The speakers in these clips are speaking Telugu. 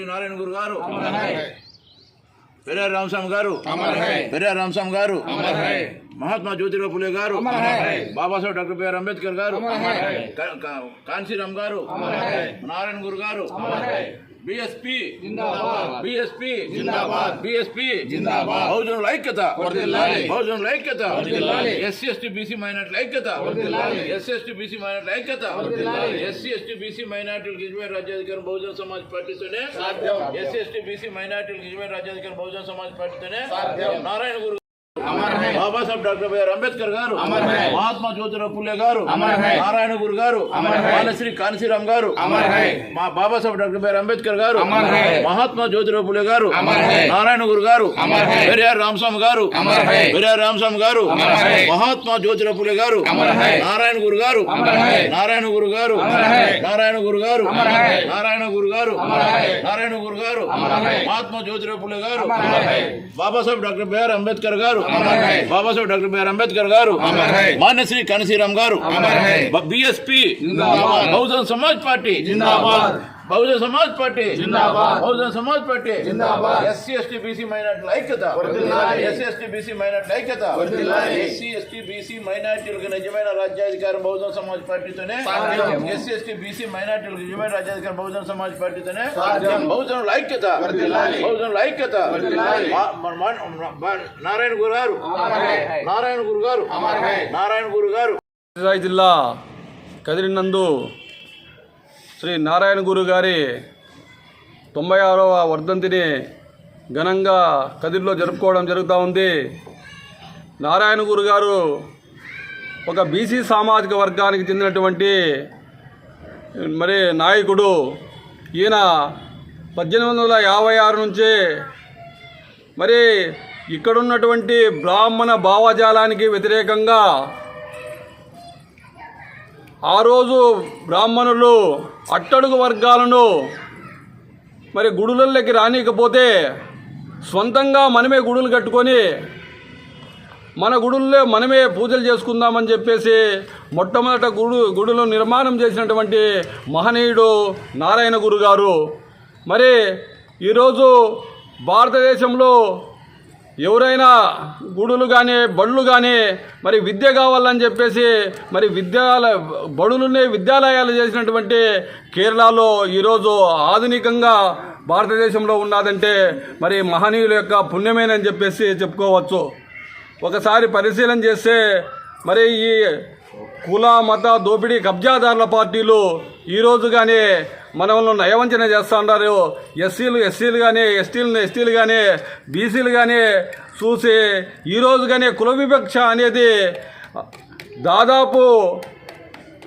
మస్తూరి నారాయణ గురు గారు. పెరియార్ రామస్వామి గారు. పెరియార్ రామస్వామి గారు. మహాత్మా జ్యోతిరావు పులే గారు. బాబాసాహెబ్ డాక్టర్ బిఆర్ అంబేద్కర్ గారు. కా- కా- కాంశీరామ్ గారు. నారాయణ గురు గారు. బిఎస్పి బిఎస్పి బిఎస్పి బహుజనుల ఐక్యత. బహుజనుల ఐక్యత. ఎస్సీ ఎస్టీ బీసీ మైనార్టీల ఐక్యత. ఎస్సీ ఎస్టీ బీసీ మైనార్టీల ఐక్యత. ఎస్సీ ఎస్టీ బీసీ మైనార్టీలకు ఇజ్మేర్ రాజ్యాధికారం బహుజన సమాజ్ పార్టీతోనే ఎస్సీ ఎస్టీ బీసీ మైనార్టీలకు ఇజ్మేర్ రాజ్యాధికారం బహుజన Samaj పార్టీతోనే Narayana Guru Babasaheb doctor B R Ambedkar garu Mahatma Jyotirao పుల్లే గారు నారాయణ గురు గారు బాలశ్రీ కాన్సీరామ్ గారు మా బాబాసాహెబ్ డాక్టర్ బిఆర్ అంబేద్కర్ గారు మహాత్మా జ్యోతిరావు పుల్లే గారు నారాయణ గురు గారు పెరియార్ రామస్వామి గారు పెరియార్ రామస్వామి గారు మహాత్మా జ్యోతిరావు పుల్లే గారు నారాయణ గురు గారు నారాయణ గురు గారు నారాయణ గురు గారు నారాయణ గురు గారు నారాయణ గురు గారు మహాత్మా జ్యోతిరావు పుల్లే గారు Babasaheb doctor BR Ambedkar garu Babasaheb doctor BR Ambedkar garu Manyashri Kanshiram garu BSP Bahujan Samaj party. Bahujan Samaj party. Bahujan Samaj party. SC ST BC మైనార్టీల ఐక్యత. ఎస్సీ ఎస్టీ బీసీ మైనార్టీల ఐక్యత. ఎస్సీ ఎస్టీ బీసీ మైనార్టీలకు నిజమైన రాజ్యాధికారం బహుజన్ సమాజ్ పార్టీతోనే. ఎస్సీ ఎస్టీ బీసీ మైనార్టీలకు నిజమైన రాజ్యాధికారం బహుజన్ సమాజ్ పార్టీతోనే. బహుజనుల ఐక్యత. బహుజనుల ఐక్యత. నారాయణ గురు గారు. నారాయణ గురు గారు. నారాయణ గురు గారు. జిల్లా కదిరినందు శ్రీ నారాయణ గురు గారి తొంభై ఆరవ వర్ధంతిని ఘనంగా కదిరిలో జరుపుకోవడం జరుగుతూ ఉంది. నారాయణ గురు గారు ఒక బీసీ సామాజిక వర్గానికి చెందినటువంటి మరి నాయకుడు. ఈయన పద్దెనిమిది వందల యాభై ఆరు నుంచి మరి ఇక్కడున్నటువంటి బ్రాహ్మణ భావజాలానికి వ్యతిరేకంగా ఆ రోజు బ్రాహ్మణులు అట్టడుగు వర్గాలను మరి గుడులలోకి రానికపోతే సొంతంగా మనమే గుడులు కట్టుకొని మన గుడుల్లో మనమే పూజలు చేసుకుందామని చెప్పేసి మొట్టమొదట గుడు గుడులు నిర్మాణం చేసినటువంటి మహనీయుడు నారాయణ గురు గారు మరి ఈరోజు భారతదేశంలో ఎవరైనా గుడులు కానీ బడులు కానీ మరి విద్య కావాలని చెప్పేసి మరి విద్యాలయ బడులునే విద్యాలయాలు చేసినటువంటి కేరళలో ఈరోజు ఆధునికంగా భారతదేశంలో ఉన్నదంటే మరి మహనీయుల యొక్క పుణ్యమేనని చెప్పేసి చెప్పుకోవచ్చు. ఒకసారి పరిశీలన చేస్తే మరి ఈ కుల మత దోపిడీ కబ్జాదారుల పార్టీలు ఈరోజు కానీ మనల్ని నయవంచన చేస్తూ ఉన్నారు. ఎస్సీలు ఎస్సీలు కానీ ఎస్టీలు ఎస్టీలు కానీ బీసీలు కానీ చూసి ఈరోజు కానీ కుల వివక్ష అనేది దాదాపు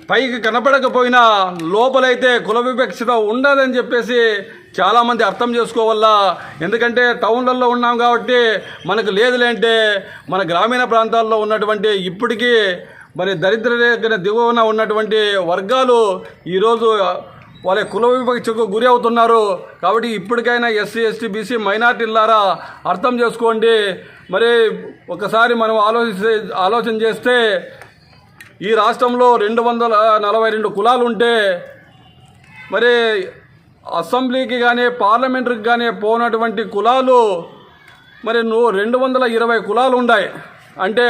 పైకి కనపడకపోయినా లోపలైతే కుల వివక్షత ఉండదని చెప్పేసి చాలామంది అర్థం చేసుకోవాలా ఎందుకంటే టౌన్లలో ఉన్నాం కాబట్టి మనకు లేదులేంటే మన గ్రామీణ ప్రాంతాల్లో ఉన్నటువంటి ఇప్పటికీ మరి దరిద్ర రేఖ దిగువన ఉన్నటువంటి వర్గాలు ఈరోజు వాళ్ళ కుల వివక్షకు గురి అవుతున్నారు. కాబట్టి ఇప్పటికైనా ఎస్సీ ఎస్టీ బీసీ మైనార్టీలారా అర్థం చేసుకోండి. మరి ఒకసారి మనం ఆలోచిస్తే ఆలోచన చేస్తే ఈ రాష్ట్రంలో రెండు వందల నలభై రెండు కులాలు ఉంటే మరి అసెంబ్లీకి కానీ పార్లమెంటరీకి కానీ పోనటువంటి కులాలు మరి నువ్వు రెండు వందల ఇరవై కులాలు ఉన్నాయి అంటే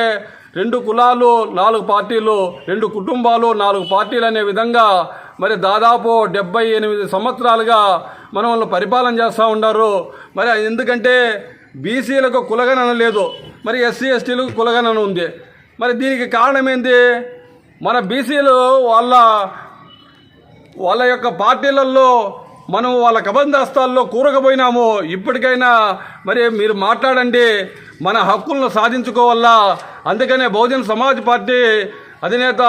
రెండు కులాలు నాలుగు పార్టీలు రెండు కుటుంబాలు నాలుగు పార్టీలు అనే విధంగా మరి దాదాపు డెబ్బై ఎనిమిది సంవత్సరాలుగా మనం వాళ్ళు పరిపాలన చేస్తూ ఉన్నారు. మరి ఎందుకంటే బీసీలకు కులగణన లేదు మరి ఎస్సీ ఎస్టీలకు కులగణన ఉంది. మరి దీనికి కారణం ఏంది? మన బీసీలు వాళ్ళ వాళ్ళ యొక్క పార్టీలలో మనం వాళ్ళ కబందాస్తాల్లో కూరకపోయినాము. ఇప్పటికైనా మరి మీరు మాట్లాడండి. మన హక్కులను సాధించుకోవాలా అందుకనే బహుజన్ సమాజ్ పార్టీ అధినేత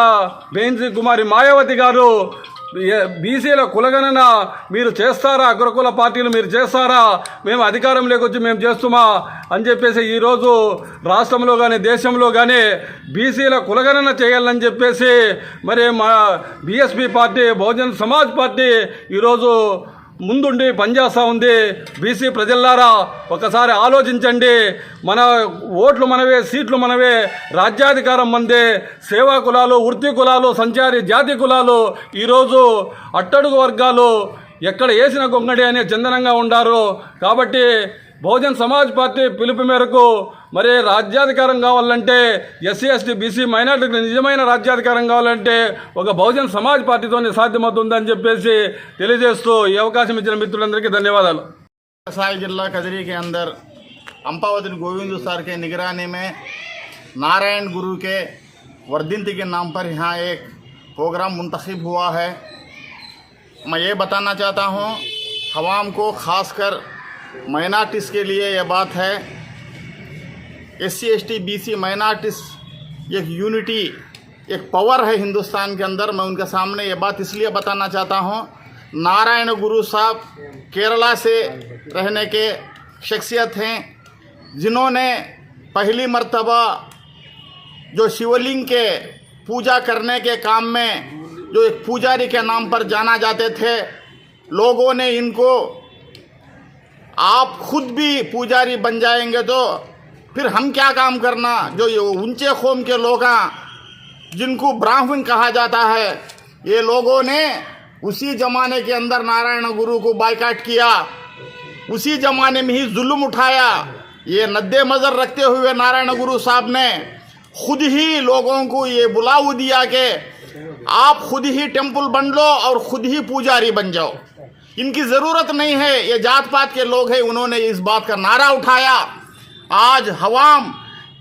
బేంజీ కుమారి మాయావతి గారు బీసీల కులగణన మీరు చేస్తారా? అగ్రకుల పార్టీలు మీరు చేస్తారా? మేము అధికారంలోకి వచ్చి మేము చేస్తుమా? అని చెప్పేసి ఈరోజు రాష్ట్రంలో కానీ దేశంలో కానీ బీసీల కులగణన చేయాలని చెప్పేసి మరి మా BSP party Bahujan Samaj party ఈరోజు ముందుండి పనిచేస్తూ ఉంది. బీసీ ప్రజల్లారా ఒకసారి ఆలోచించండి. మన ఓట్లు మనవే సీట్లు మనవే రాజ్యాధికారం మందే సేవా కులాలు వృత్తి కులాలు సంచారి జాతి కులాలు ఈరోజు అట్టడుగు వర్గాలు ఎక్కడ వేసిన గొంగడి అనే చందనంగా ఉండారు. కాబట్టి బహుజన్ సమాజ్ పార్టీ పిలుపు మేరకు మరి రాజ్యాధికారం కావాలంటే ఎస్సీ ఎస్టీ బీసీ మైనార్టీకి నిజమైన రాజ్యాధికారం కావాలంటే ఒక బహుజన్ సమాజ్ పార్టీతోనే సాధ్యమవుతుందని చెప్పేసి తెలియజేస్తూ ఈ అవకాశం ఇచ్చిన మిత్రులందరికీ ధన్యవాదాలు साई जिला कजरी के अंदर अम्पावती गोविंद सर के निगरानी में नारायण गुरु के वर्धिंती के नाम पर यहाँ एक प्रोग्राम मुंतखब हुआ है मैं ये बताना चाहता हूँ हवाम को खासकर माइनॉरिटीज़ के लिए ये बात है S C S T B C minorities, एक यूनिटी, एक पावर है हिंदुस्तान के अंदर, मैं उनके सामने ये बात इसलिए बताना चाहता हूँ, नारायण गुरु साहब केरला से रहने के शख्सियत हैं, जिन्होंने पहली मर्तबा जो शिवलिंग के पूजा करने के काम में, जो एक पुजारी के नाम पर जाना जाते थे, लोगों ने इनको, आप खुद भी पुजारी बन जाएँगे तो फिर हम क्या काम करना? जो ये ऊँचे खोम के लोग जिनको ब्राह्मण कहा जाता है, ये लोगों ने उसी जमाने के अंदर नारायण गुरु को बाइकाट किया। उसी जमाने में ही जुल्म उठाया। ये नद्दे मजर रखते हुए नारायण गुरु साहब ने खुद ही लोगों को ये बुलाव दिया कि आप खुद ही टेंपल बन लो और खुद ही पुजारी बन जाओ। इनकी ज़रूरत नहीं है, ये जात पात के लोग हैं, उन्होंने इस बात का नारा उठाया। आज हवाम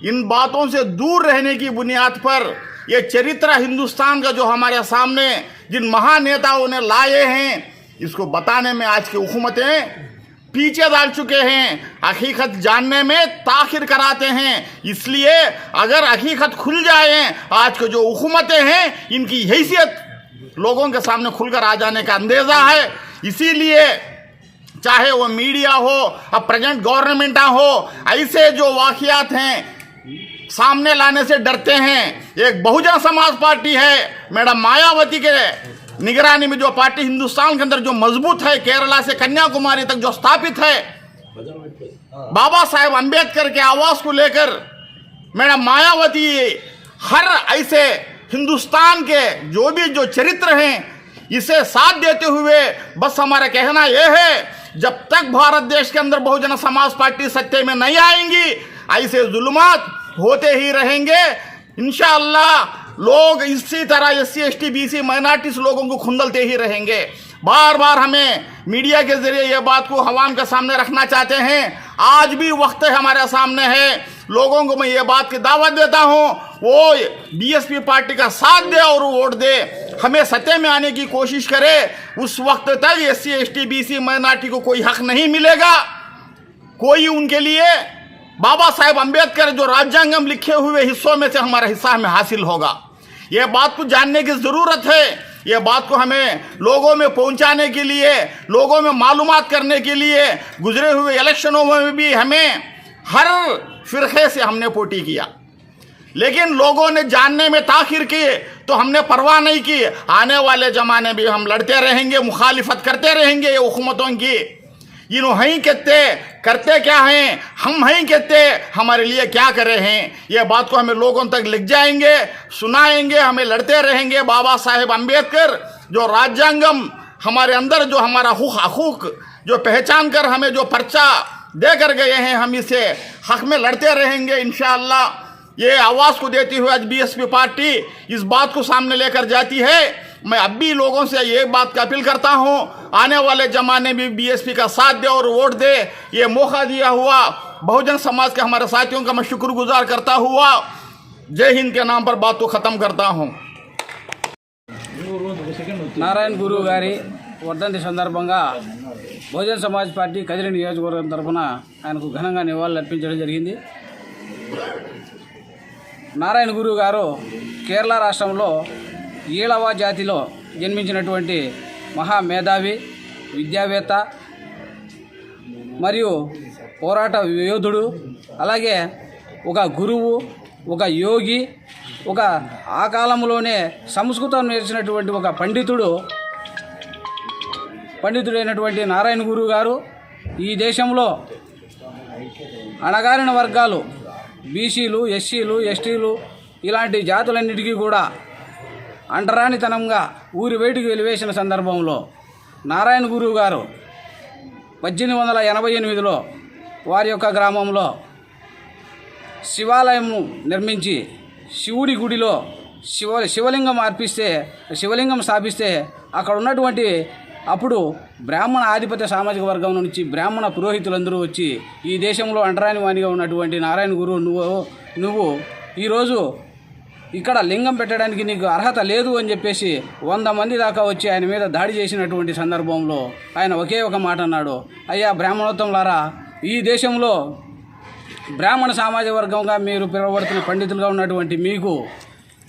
इन बातों से दूर रहने की बुनियाद पर ये चरित्र हिंदुस्तान का जो हमारे सामने जिन महानेताओं ने लाए हैं, इसको बताने में आज की हुकूमतें पीछे डाल चुके हैं, हकीकत जानने में ताखिर कराते हैं। इसलिए अगर हकीकत खुल जाए, आज के जो हुकूमतें हैं, इनकी हैसियत लोगों के सामने खुलकर आ जाने का अंदेजा है। इसीलिए चाहे वो मीडिया हो, अब प्रेजेंट गवर्नमेंट हो, ऐसे जो वाकियात हैं, सामने लाने से डरते हैं। एक बहुजन समाज पार्टी है, मैडम मायावती के निगरानी में जो पार्टी हिंदुस्तान के अंदर जो मज़बूत है, केरला से कन्याकुमारी तक जो स्थापित है, बाबा साहेब अंबेडकर के आवास को लेकर, मैडम मायावती, हर ऐसे हिंदुस्तान के जो भी जो चरित्र हैं इसे साथ देते हुए, बस हमारा कहना यह है, जब तक भारत देश के अंदर बहुजन समाज पार्टी सत्ते में नहीं आएँगी, ऐसे जुल्मात होते ही रहेंगे। इंशाअल्लाह, लोग इसी तरह S C S T B C minorities लोगों को खुंदलते ही रहेंगे। बार बार हमें मीडिया के ज़रिए ये बात को हवाम के सामने रखना चाहते हैं। आज भी वक्त हमारे सामने है। लोगों को मैं ये बात की दावत देता हूँ, वो बीएसपी पार्टी का साथ दे और वोट दे। हमें सत्य में आने की कोशिश करे। उस वक्त तक S C S T B C minority को कोई हक नहीं मिलेगा। कोई उनके लिए बाबा साहेब अंबेडकर जो राज्यांगम लिखे हुए हिस्सों में से हमारा हिस्सा हमें हासिल होगा। ये बात को जानने की ज़रूरत है। ये बात को हमें लोगों में पहुँचाने के लिए, लोगों में मालूम करने के लिए, गुजरे हुए इलेक्शनों में भी हमें हर फिरके से हमने पोटी किया। लेकिन लोगों ने जानने में ताखिर की तो हमने परवाह नहीं की। आने वाले ज़माने भी हम लड़ते रहेंगे, मुखालिफत करते रहेंगे ये हुकूमतों की। इन्हों हैं कहते, करते क्या हैं? हम हैं कहते, हमारे लिए क्या करे हैं? ये बात को हमें लोगों तक लिख जाएँगे, सुनाएँगे, हमें लड़ते रहेंगे। बाबा साहेब अंबेडकर जो राज्यांगम, हमारे अंदर जो हमारा हुक हकूक जो पहचान कर हमें जो पर्चा दे कर गए हैं, हम इसे हक में लड़ते रहेंगे, इंशाअल्लाह। ये आवाज़ को देती हुई आज बीएसपी पार्टी इस बात को सामने लेकर जाती है मैं अब भी लोगों से ये बात की अपील करता हूँ आने वाले ज़माने में बीएसपी का साथ दे और वोट दे ये मौका दिया हुआ बहुजन समाज के हमारे साथियों का मैं शुक्रगुजार करता हुआ जय हिंद के नाम पर बात को ख़त्म करता हूँ నారాయణ గురువు గారి వర్ధంతి సందర్భంగా బహుజన్ సమాజ్ పార్టీ కదిరి నియోజకవర్గం తరఫున ఆయనకు ఘనంగా నివాళులు అర్పించడం జరిగింది నారాయణ గురువు గారు కేరళ రాష్ట్రంలో ఈళవ జాతిలో జన్మించినటువంటి మహా మేధావి విద్యావేత్త మరియు పోరాట యోధుడు అలాగే ఒక గురువు ఒక యోగి ఒక ఆ కాలంలోనే సంస్కృతం నేర్చినటువంటి ఒక పండితుడు పండితుడైనటువంటి నారాయణ గురువు గారు ఈ దేశంలో అణగారిన వర్గాలు బీసీలు ఎస్సీలు ఎస్టీలు ఇలాంటి జాతులన్నిటికీ కూడా అంటరానితనంగా ఊరి బయటికి వెలివేసిన సందర్భంలో నారాయణ గురువు గారు పద్దెనిమిది వందల ఎనభై ఎనిమిదిలో వారి యొక్క గ్రామంలో శివాలయం నిర్మించి శివుడి గుడిలో శివ శివలింగం అర్పిస్తే శివలింగం స్థాపిస్తే అక్కడ ఉన్నటువంటి అప్పుడు బ్రాహ్మణ ఆధిపత్య సామాజిక వర్గం నుంచి బ్రాహ్మణ పురోహితులందరూ వచ్చి ఈ దేశంలో అంటరాని వాణిగా ఉన్నటువంటి నారాయణ గురువు నువ్వు నువ్వు ఈరోజు ఇక్కడ లింగం పెట్టడానికి నీకు అర్హత లేదు అని చెప్పేసి వంద మంది దాకా వచ్చి ఆయన మీద దాడి చేసినటువంటి సందర్భంలో ఆయన ఒకే ఒక మాట అన్నాడు. అయ్యా బ్రాహ్మణోత్తంలారా ఈ దేశంలో బ్రాహ్మణ సామాజిక వర్గంగా మీరు పిలువబడుతున్న పండితులుగా ఉన్నటువంటి మీకు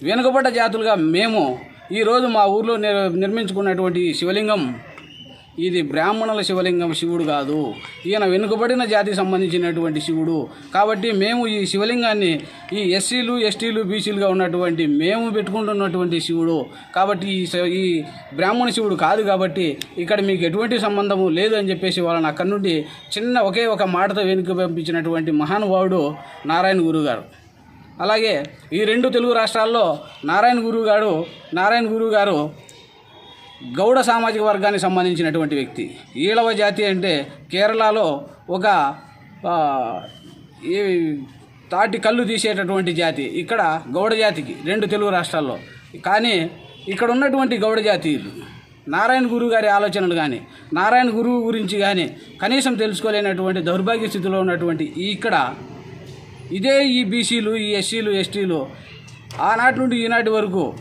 వెనుకబడ్డ జాతులుగా మేము ఈరోజు మా ఊర్లో నిర్- నిర్మించుకున్నటువంటి శివలింగం ఇది బ్రాహ్మణుల శివలింగం శివుడు కాదు. ఈయన వెనుకబడిన జాతికి సంబంధించినటువంటి శివుడు. కాబట్టి మేము ఈ శివలింగాన్ని ఈ ఎస్సీలు ఎస్టీలు బీసీలుగా ఉన్నటువంటి మేము పెట్టుకుంటున్నటువంటి శివుడు. కాబట్టి ఈ ఈ బ్రాహ్మణ శివుడు కాదు కాబట్టి ఇక్కడ మీకు ఎటువంటి సంబంధము లేదు అని చెప్పేసి వాళ్ళని అక్కడి నుండి చిన్న ఒకే ఒక మాటతో వెనుక పంపించినటువంటి మహానుభావుడు నారాయణ గురువు గారు అలాగే ఈ రెండు తెలుగు రాష్ట్రాల్లో నారాయణ గురువు గారు నారాయణ గురువు గారు గౌడ సామాజిక వర్గానికి సంబంధించినటువంటి వ్యక్తి. ఈళవ జాతి అంటే కేరళలో ఒక ఈ తాటి కళ్ళు తీసేటటువంటి జాతి. ఇక్కడ గౌడ జాతికి రెండు తెలుగు రాష్ట్రాల్లో. కానీ ఇక్కడ ఉన్నటువంటి గౌడ జాతీయులు నారాయణ గురువు గారి ఆలోచనలు కానీ నారాయణ గురువు గురించి కానీ కనీసం తెలుసుకోలేనటువంటి దౌర్భాగ్య స్థితిలో ఉన్నటువంటి ఇక్కడ ఇదే ఈ బీసీలు ఈ ఎస్సీలు ఎస్టీలు ఆనాటి నుండి ఈనాటి వరకు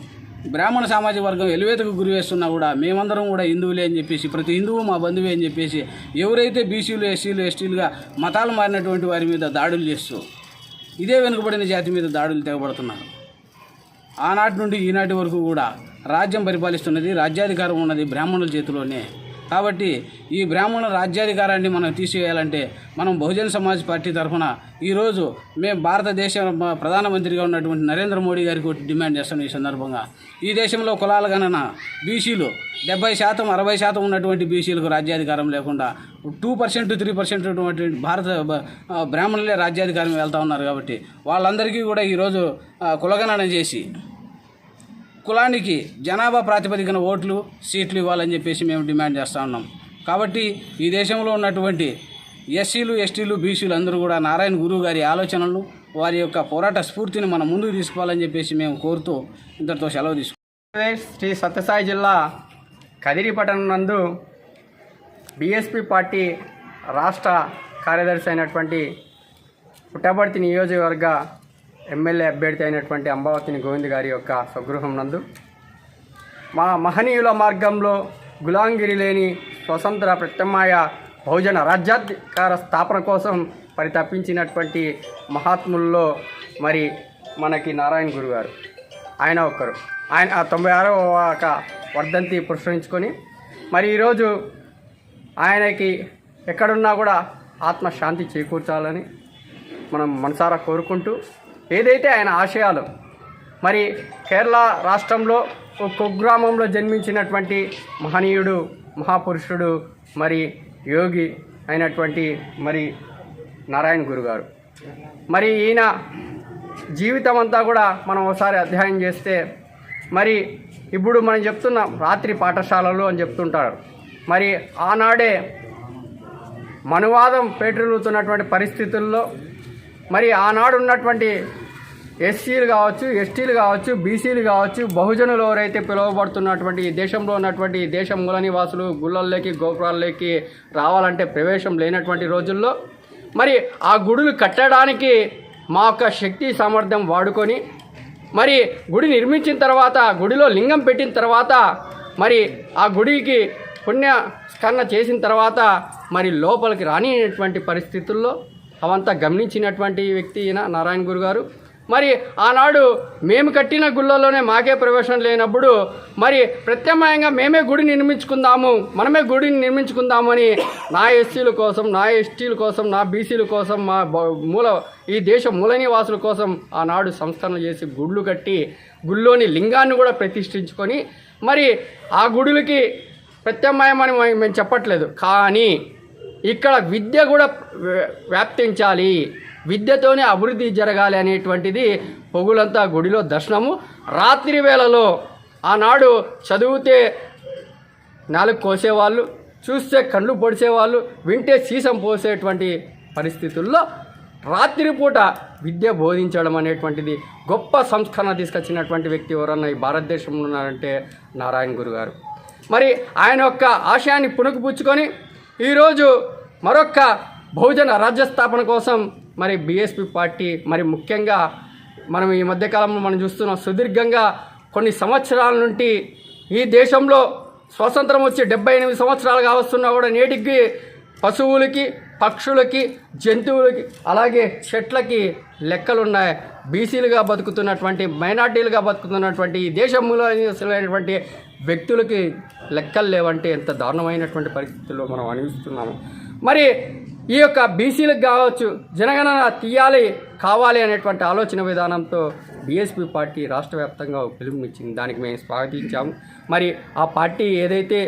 బ్రాహ్మణ సామాజిక వర్గం ఎలివేతకు గురి వేస్తున్నా కూడా మేమందరం కూడా హిందువులే అని చెప్పేసి ప్రతి హిందువు మా బంధువే అని చెప్పేసి ఎవరైతే బీసీలు ఎస్సీలు ఎస్టీలుగా మతాలు మారినటువంటి వారి మీద దాడులు చేస్తూ ఇదే వెనుకబడిన జాతి మీద దాడులు తెగబడుతున్నారు. ఆనాటి నుండి ఈనాటి వరకు కూడా రాజ్యం పరిపాలిస్తున్నది రాజ్యాధికారం ఉన్నది బ్రాహ్మణుల చేతిలోనే. కాబట్టి ఈ బ్రాహ్మణ రాజ్యాధికారాన్ని మనం తీసివేయాలంటే మనం బహుజన్ సమాజ్ పార్టీ తరఫున ఈరోజు మేము భారతదేశ ప్రధానమంత్రిగా ఉన్నటువంటి నరేంద్ర మోడీ గారికి డిమాండ్ చేస్తున్నాం ఈ సందర్భంగా. ఈ దేశంలో కులాల గణన బీసీలు డెబ్బై శాతం అరవై శాతం ఉన్నటువంటి బీసీలకు రాజ్యాధికారం లేకుండా టూ పర్సెంట్ త్రీ పర్సెంట్ ఉన్నటువంటి భారత బ్రాహ్మణులే రాజ్యాధికారం వెళ్తూ ఉన్నారు కాబట్టి వాళ్ళందరికీ కూడా ఈరోజు కులగణన చేసి కులానికి జనాభా ప్రాతిపదికన ఓట్లు సీట్లు ఇవ్వాలని చెప్పేసి మేము డిమాండ్ చేస్తూ ఉన్నాం. కాబట్టి ఈ దేశంలో ఉన్నటువంటి ఎస్సీలు ఎస్టీలు బీసీలు అందరూ కూడా నారాయణ గురువు గారి ఆలోచనలు వారి యొక్క పోరాట స్ఫూర్తిని మనం ముందుకు తీసుకోవాలని చెప్పేసి మేము కోరుతూ ఇంతటితో సెలవు తీసుకుంటాం శ్రీ సత్యసాయి జిల్లా కదిరిపట్టణం నందు బీఎస్పీ పార్టీ రాష్ట్ర కార్యదర్శి అయినటువంటి పుట్టపర్తి నియోజకవర్గ ఎమ్మెల్యే అభ్యర్థి అయినటువంటి అంబావతిని గోవింద్ గారి యొక్క స్వగృహం నందు మా మహనీయుల మార్గంలో గులాంగిరి లేని స్వతంత్ర ప్రత్యామ్నాయ బహుజన రాజ్యాధికార స్థాపన కోసం పరితపించినటువంటి మహాత్ముల్లో మరి మనకి నారాయణ గురు గారు. ఆయన ఒక్కరు. ఆయన ఆ తొంభై ఆరవ ఒక వర్ధంతి పురస్కరించుకొని మరి ఈరోజు ఆయనకి ఎక్కడున్నా కూడా ఆత్మశాంతి చేకూర్చాలని మనం మనసారా కోరుకుంటూ ఏదైతే ఆయన ఆశయాలు మరి కేరళ రాష్ట్రంలో కుగ్రామంలో జన్మించినటువంటి మహనీయుడు మహాపురుషుడు మరి యోగి అయినటువంటి మరి నారాయణ గురు గారు మరి ఈయన జీవితం అంతా కూడా మనం ఒకసారి అధ్యయనం చేస్తే మరి ఇప్పుడు మనం చెప్తున్నాం రాత్రి పాఠశాలలు అని చెప్తుంటారు. మరి ఆనాడే మనువాదం పేటలుతున్నటువంటి పరిస్థితుల్లో మరి ఆనాడు ఉన్నటువంటి ఎస్సీలు కావచ్చు ఎస్టీలు కావచ్చు బీసీలు కావచ్చు బహుజనులు ఎవరైతే పిలువబడుతున్నటువంటి ఈ దేశంలో ఉన్నటువంటి ఈ దేశం మూల నివాసులు గుళ్ళల్లోకి గోపురాల్లోకి రావాలంటే ప్రవేశం లేనటువంటి రోజుల్లో మరి ఆ గుడులు కట్టడానికి మా యొక్క శక్తి సామర్థ్యం వాడుకొని మరి గుడి నిర్మించిన తర్వాత గుడిలో లింగం పెట్టిన తర్వాత మరి ఆ గుడికి పుణ్య స్కరణ చేసిన తర్వాత మరి లోపలికి రానిటువంటి పరిస్థితుల్లో అవంతా గమనించినటువంటి వ్యక్తి ఈయన నారాయణ గురు గారు మరి ఆనాడు మేము కట్టిన గుళ్ళలోనే మాకే ప్రవేశం లేనప్పుడు మరి ప్రత్యామ్నాయంగా మేమే గుడి నిర్మించుకుందాము మనమే గుడిని నిర్మించుకుందామని నా ఎస్సీల కోసం నా ఎస్టీల కోసం నా బీసీల కోసం మా మూల ఈ దేశ మూల నివాసుల కోసం ఆనాడు సంస్థలు చేసి గుళ్ళు కట్టి గుళ్ళోని లింగాన్ని కూడా ప్రతిష్ఠించుకొని మరి ఆ గుడులకి ప్రత్యామ్నాయమని అని మేము చెప్పట్లేదు. కానీ ఇక్కడ విద్య కూడా వ్యాప్తించాలి. విద్యతోనే అభివృద్ధి జరగాలి అనేటువంటిది పొగులంతా గుడిలో దర్శనము. రాత్రి వేళలో ఆనాడు చదివితే నాలుగు కోసేవాళ్ళు చూస్తే కళ్ళు పొడిచేవాళ్ళు వింటే సీసం పోసేటువంటి పరిస్థితుల్లో రాత్రిపూట విద్య బోధించడం అనేటువంటిది గొప్ప సంస్కరణ తీసుకొచ్చినటువంటి వ్యక్తి ఎవరన్నా ఈ భారతదేశంలో ఉన్నారంటే నారాయణ గురు గారు మరి ఆయన యొక్క ఆశయాన్ని పుణుకుపుచ్చుకొని ఈరోజు మరొక్క బహుజన రాజ్య స్థాపన కోసం మరి బీఎస్పీ పార్టీ మరి ముఖ్యంగా మనం ఈ మధ్యకాలంలో మనం చూస్తున్నాం సుదీర్ఘంగా కొన్ని సంవత్సరాల నుండి ఈ దేశంలో స్వతంత్రం వచ్చి డెబ్బై ఎనిమిది సంవత్సరాలుగా వస్తున్నా కూడా నేటికి పశువులకి పక్షులకి జంతువులకి అలాగే చెట్లకి లెక్కలున్నాయి. బీసీలుగా బతుకుతున్నటువంటి మైనార్టీలుగా బతుకుతున్నటువంటి ఈ దేశంలో నివసించినటువంటి వ్యక్తులకి లెక్కలు లేవంటే ఎంత దారుణమైనటువంటి పరిస్థితుల్లో మనం అనిపిస్తున్నాము. మరి ఈ యొక్క బీసీలకు కావచ్చు జనగణన తీయాలి కావాలి అనేటువంటి ఆలోచన విధానంతో బీఎస్పీ పార్టీ రాష్ట్ర వ్యాప్తంగా పిలుపునిచ్చింది. దానికి మేము స్వాగతించాము. మరి ఆ పార్టీ ఏదైతే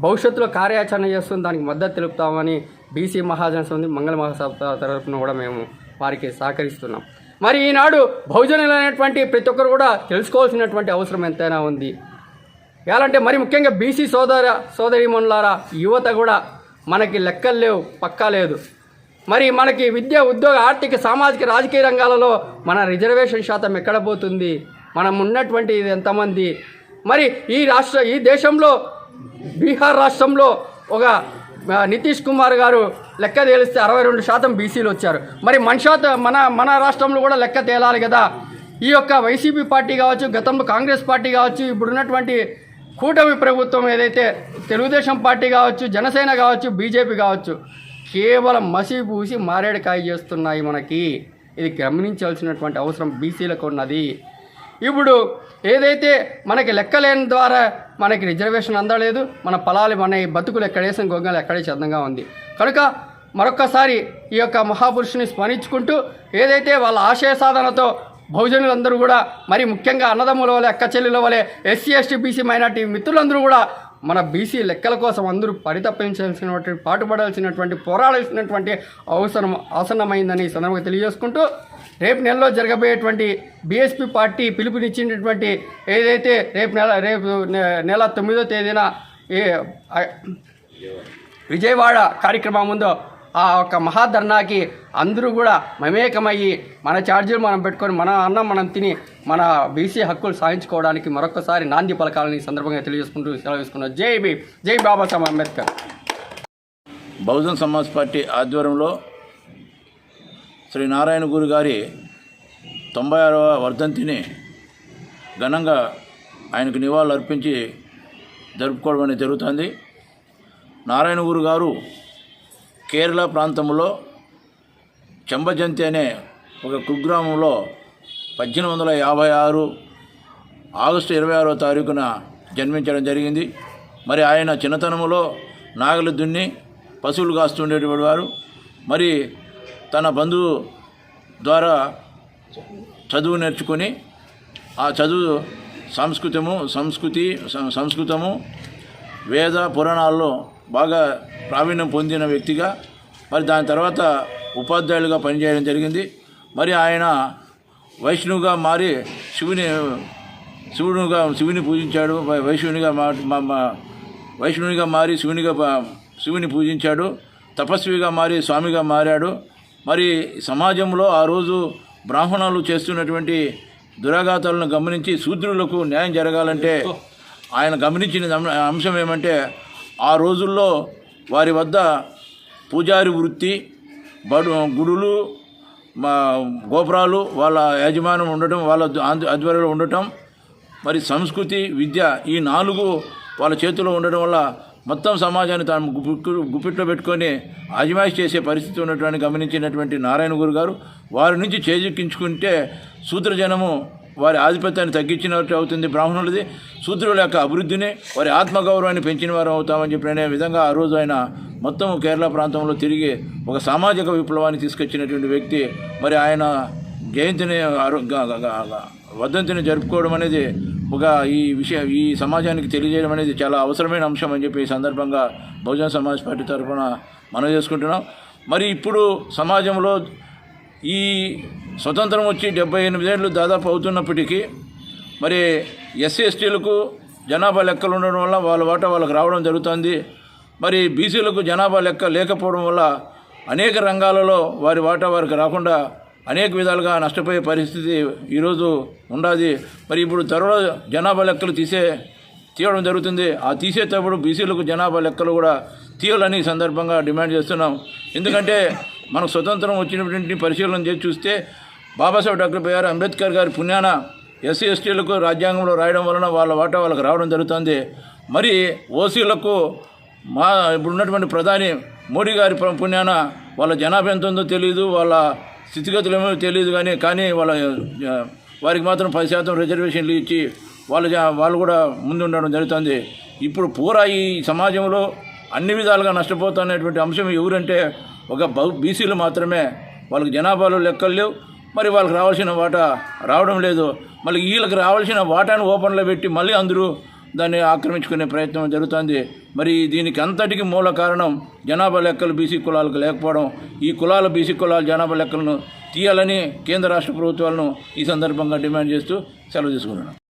భవిష్యత్తులో కార్యాచరణ చేస్తుందో దానికి మద్దతు తెలుపుతామని బీసీ మహాజన సమితి మంగళ మహాసభ తరఫున కూడా మేము వారికి సహకరిస్తున్నాం. మరి ఈనాడు బహుజనులు అనేటువంటి ప్రతి ఒక్కరు కూడా తెలుసుకోవాల్సినటువంటి అవసరం ఎంతైనా ఉంది. ఎలాంటే మరి ముఖ్యంగా బీసీ సోదర సోదరిమణులారా యువత కూడా మనకి లెక్కలు లేవు పక్కా లేదు. మరి మనకి విద్య ఉద్యోగ ఆర్థిక సామాజిక రాజకీయ రంగాలలో మన రిజర్వేషన్ శాతం ఎక్కడ పోతుంది? మనం ఉన్నటువంటి ఇది ఎంతమంది? మరి ఈ రాష్ట్ర ఈ దేశంలో బీహార్ రాష్ట్రంలో ఒక నితీష్ కుమార్ గారు లెక్క తేలిస్తే అరవై రెండు శాతం బీసీలు వచ్చారు. మరి మన శాతం మన మన రాష్ట్రంలో కూడా లెక్క తేలాలి కదా? ఈ యొక్క వైసీపీ పార్టీ కావచ్చు గతంలో కాంగ్రెస్ పార్టీ కావచ్చు ఇప్పుడున్నటువంటి కూటమి ప్రభుత్వం ఏదైతే తెలుగుదేశం పార్టీ కావచ్చు జనసేన కావచ్చు బీజేపీ కావచ్చు కేవలం మసి పూసి మారేడుకాయ చేస్తున్నాయి మనకి. ఇది గమనించాల్సినటువంటి అవసరం బీసీలకు ఉన్నది. ఇప్పుడు ఏదైతే మనకి లెక్కలేని ద్వారా మనకి రిజర్వేషన్ అందలేదు మన పొలాలు మన బతుకులు ఎక్కడేసిన గొంగలు ఎక్కడే చందంగా ఉంది. కనుక మరొక్కసారి ఈ యొక్క మహాపురుషుని స్మరించుకుంటూ ఏదైతే వాళ్ళ ఆశయ సాధనతో బహుజనులందరూ కూడా మరి ముఖ్యంగా అన్నదమ్ముల వలె అక్క చెల్లెల వలె ఎస్సీ ఎస్టీ బీసీ మైనార్టీ మిత్రులందరూ కూడా మన బీసీ లెక్కల కోసం అందరూ పరితపించాల్సినటువంటి పాటుపడాల్సినటువంటి పోరాడాల్సినటువంటి అవసరం ఆసన్నమైందని సందర్భంగా తెలియజేసుకుంటూ రేపు నెలలో జరగబోయేటువంటి బీఎస్పీ పార్టీ పిలుపునిచ్చినటువంటి ఏదైతే రేపు నెల రేపు నెల తొమ్మిదో తేదీన ఏ విజయవాడ కార్యక్రమం ఉందో ఆ యొక్క మహాధర్నాకి అందరూ కూడా మమేకమయ్యి మన ఛార్జీలు మనం పెట్టుకొని మన అన్నం మనం తిని మన బీసీ హక్కులు సాధించుకోవడానికి మరొకసారి నాంది పలకాలని సందర్భంగా తెలియజేసుకుంటూ సెలవు జై బీ జై బాబాసాహెబ్ అంబేద్కర్. బహుజన్ సమాజ్ పార్టీ ఆధ్వర్యంలో శ్రీ నారాయణ గురు గారి తొంభై ఆరవ వర్ధంతిని ఘనంగా ఆయనకు నివాళులు అర్పించి జరుపుకోవడం అనేది జరుగుతుంది. నారాయణ గురు గారు కేరళ ప్రాంతంలో చెంబజంతి అనే ఒక కుగ్రామంలో పద్దెనిమిది వందల యాభై ఆరు ఆగస్టు ఇరవై ఆరో తారీఖున జన్మించడం జరిగింది. మరి ఆయన చిన్నతనములో నాగలు దున్ని పశువులు కాస్తుండేటువంటి వారు. మరి తన బంధువు ద్వారా చదువు నేర్చుకొని ఆ చదువు సంస్కృతము సంస్కృతి సంస్కృతము వేద పురాణాల్లో బాగా ప్రావీణ్యం పొందిన వ్యక్తిగా మరి దాని తర్వాత ఉపాధ్యాయులుగా పనిచేయడం జరిగింది. మరి ఆయన వైష్ణవుగా మారి శివుని శివుడుగా శివుని పూజించాడు వైష్ణునిగా వైష్ణవునిగా మా మా- వైష్ణవునిగా మారి శివునిగా శివుని పూజించాడు తపస్విగా మారి స్వామిగా మారాడు. మరి సమాజంలో ఆ రోజు బ్రాహ్మణులు చేస్తున్నటువంటి దురాఘాతాలను గమనించి శూద్రులకు న్యాయం జరగాలంటే ఆయన గమనించిన అంశం ఏమంటే ఆ రోజుల్లో వారి వద్ద పూజారి వృత్తి బడు గుడులు మా గోపురాలు వాళ్ళ యాజమాన్యం ఉండటం వాళ్ళ ఆధ్వర్యంలో ఉండటం మరి సంస్కృతి విద్య ఈ నాలుగు వాళ్ళ చేతిలో ఉండడం వల్ల మొత్తం సమాజాన్ని తాను గుప్పు- గుప్పిట్లో పెట్టుకొని అజమాయిష్ చేసే పరిస్థితి ఉన్నటువంటి గమనించినటువంటి నారాయణ గురు గారు వారి నుంచి చేజిక్కించుకుంటే సూత్రజనము వారి ఆధిపత్యాన్ని తగ్గించినట్టు అవుతుంది. బ్రాహ్మణులది శూద్రుల యొక్క అభివృద్ధిని వారి ఆత్మగౌరవాన్ని పెంచిన వారు అవుతామని చెప్పి అనే విధంగా ఆ రోజు ఆయన మొత్తం కేరళ ప్రాంతంలో తిరిగి ఒక సామాజిక విప్లవాన్ని తీసుకొచ్చినటువంటి వ్యక్తి మరి ఆయన జయంతిని వదంతిని వర్ధంతిని జరుపుకోవడం అనేది ఒక ఈ విషయం ఈ సమాజానికి తెలియజేయడం అనేది చాలా అవసరమైన అంశం అని చెప్పి ఈ సందర్భంగా బహుజన సమాజ్ పార్టీ తరఫున మనం చేసుకుంటున్నాం. మరి ఇప్పుడు సమాజంలో ఈ స్వతంత్రం వచ్చి డెబ్బై ఎనిమిదేళ్ళు దాదాపు అవుతున్నప్పటికీ మరి ఎస్సీ ఎస్టీలకు జనాభా లెక్కలు ఉండడం వల్ల వాళ్ళ వాటా వాళ్ళకి రావడం జరుగుతుంది. మరి బీసీలకు జనాభా లెక్క లేకపోవడం వల్ల అనేక రంగాలలో వారి వాటా వారికి రాకుండా అనేక విధాలుగా నష్టపోయే పరిస్థితి ఈరోజు ఉండాది. మరి ఇప్పుడు త్వరలో జనాభా లెక్కలు తీసే తీయడం జరుగుతుంది. ఆ తీసేటప్పుడు బీసీలకు జనాభా లెక్కలు కూడా తీయాలని సందర్భంగా డిమాండ్ చేస్తున్నాం. ఎందుకంటే మనకు స్వతంత్రం వచ్చినటువంటి పరిశీలన చేసి చూస్తే బాబాసాహెబ్ డాక్టర్ బిఆర్ అంబేద్కర్ గారి పుణ్యాన ఎస్సీ ఎస్టీలకు రాజ్యాంగంలో రాయడం వలన వాళ్ళ వాటా వాళ్ళకి రావడం జరుగుతుంది. మరి ఓసీలకు మా ఇప్పుడు ఉన్నటువంటి ప్రధాని మోడీ గారి పుణ్యాన వాళ్ళ జనాభా ఎంత ఉందో తెలియదు వాళ్ళ స్థితిగతులు ఏమో తెలియదు కానీ కానీ వాళ్ళ వారికి మాత్రం పది శాతం రిజర్వేషన్లు ఇచ్చి వాళ్ళ వాళ్ళు కూడా ముందు ఉండడం జరుగుతుంది. ఇప్పుడు పూరా ఈ సమాజంలో అన్ని విధాలుగా నష్టపోతున్నటువంటి అంశం ఎవరంటే ఒక బహు బీసీలు మాత్రమే వాళ్ళకి జనాభాలో లెక్కలు లేవు. మరి వాళ్ళకి రావాల్సిన వాటా రావడం లేదు. మళ్ళీ వీళ్ళకి రావాల్సిన వాటాను ఓపెన్లో పెట్టి మళ్ళీ అందరూ దాన్ని ఆక్రమించుకునే ప్రయత్నం జరుగుతుంది. మరి దీనికి అంతటికి మూల కారణం జనాభా లెక్కలు బీసీ కులాలకు లేకపోవడం. ఈ కులాల బీసీ కులాల జనాభా లెక్కలను తీయాలని కేంద్ర రాష్ట్ర ప్రభుత్వాలను ఈ సందర్భంగా డిమాండ్ చేస్తూ సెలవు తీసుకున్నాను